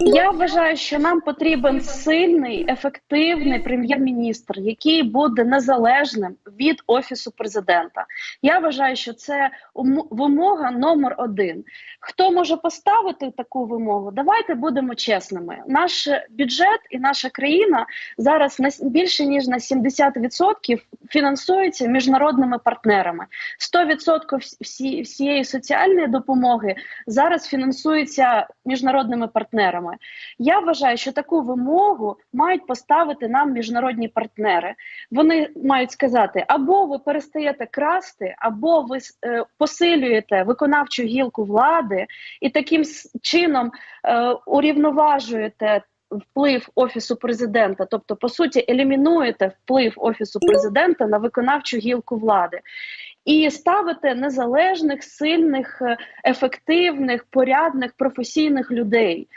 Я вважаю, що нам потрібен сильний, ефективний прем'єр-міністр, який буде незалежним від офісу президента. Я вважаю, що це вимога номер один. Хто може поставити таку вимогу? Давайте будемо чесними. Наш бюджет і наша країна зараз на більше ніж на 70% фінансується міжнародними партнерами. 100% всі, всієї соціальної допомоги зараз фінансується міжнародними партнерами. Я вважаю, що таку вимогу мають поставити нам міжнародні партнери. Вони мають сказати: або ви перестаєте красти, або ви е, посилюєте виконавчу гілку влади і таким чином е, урівноважуєте. Вплив офісу президента, тобто по суті елімінуєте вплив офісу президента на виконавчу гілку влади, і ставите незалежних, сильних, е, ефективних, порядних, професійних людей.